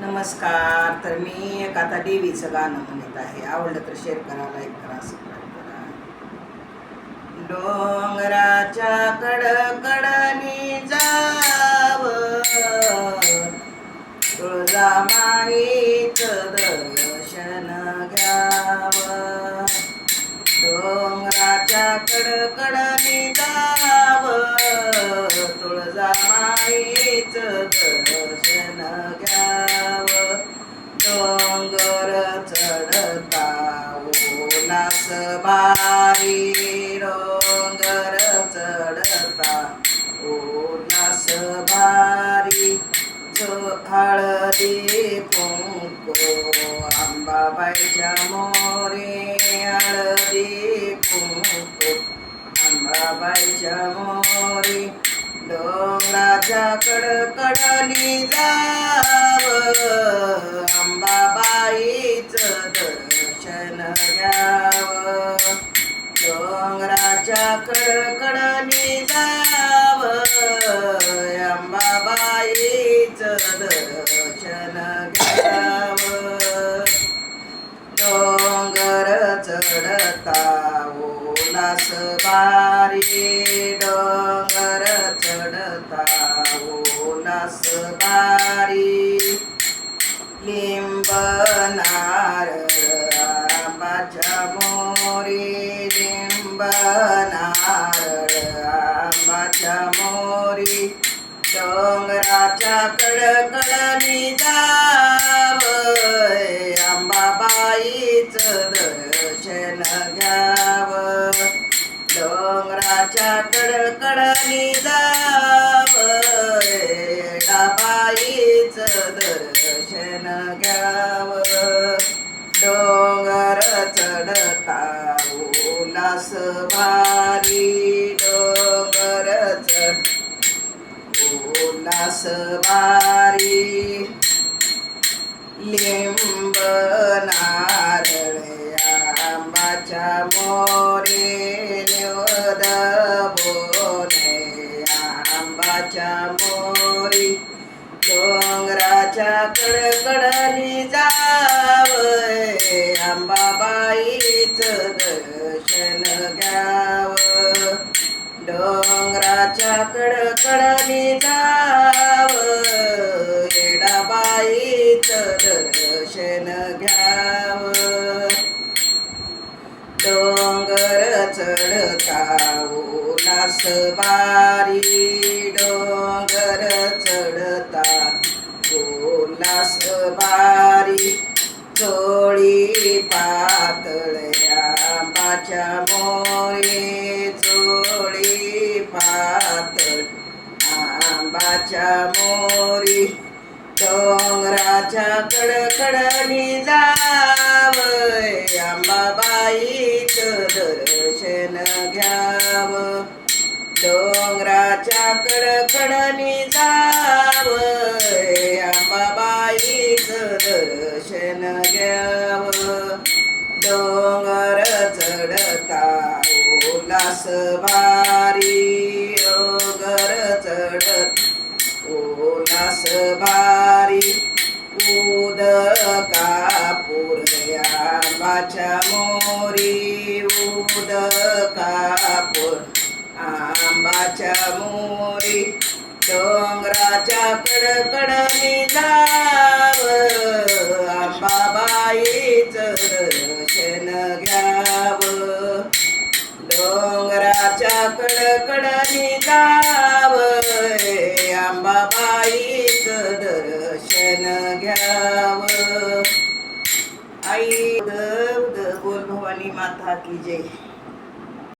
नमस्कार. तर मी एक आता देवीचं गाणं म्हणत आहे. आवडलं तर शेअर करा लाईक करा सबस्क्राईब करा. डोंगराच्या कडकडनी जाव. तुळजा माईच दर्शन घ्याव. डोंगराच्या कडकडनी जाव. चढता ओलास भारी डोंगर चढता. ओलास भारी जो हळदी कुंकू आंबाबाईच्या मोरे हळदी कुंकू अंबाबाईच्या मोरी. डोंगराच्या कडकडली जाव घ्याव डोंगराच्या कडकडली जाव. अंबाबाईच दर्शन घ्याव. डोंगर चढता ओलास बारी डोंगर चढता ओलास बारी डोंगराच्या कडकडनी जावय आंबाबाईचं दर्शन घ्याव. डोंगराच्या कडकडनी जाव डाबाईच दर्शन घ्याव. डोंगर चढता उल्हास भारी. उल्हास सवारी लिंब नारळ आंबाच्या मोरे निवद बोने आंबाच्या मोरी डोंगराच्या कडकडली जाव आंबाबाईच दर्शन घ्या. डोंगराच्या कडकडनी जाव. येडाबाईच दर्शन घ्याव. डोंगर चढता उल्हास बारी. डोंगर चढता उल्हास बारी. चोळी पातळ्या आंबाच्या मोरी. पातळ आंबाच्या मोरी डोंगराच्या कडकडनी जाव आंबाबाईचं दर्शन घ्याव. डोंगराच्या कडकडनी जाव अंबाबाईच दर्शन घ्याव. डोंगर चढता उल्हास भारी चढत उल्हास भारी उदका आंबाच्या मोरी उदका आंबाच्या मोरी डोंगराच्या कडकडनी जाव दर्शन घ्याव. आई उद बोल भवानी माता की जय.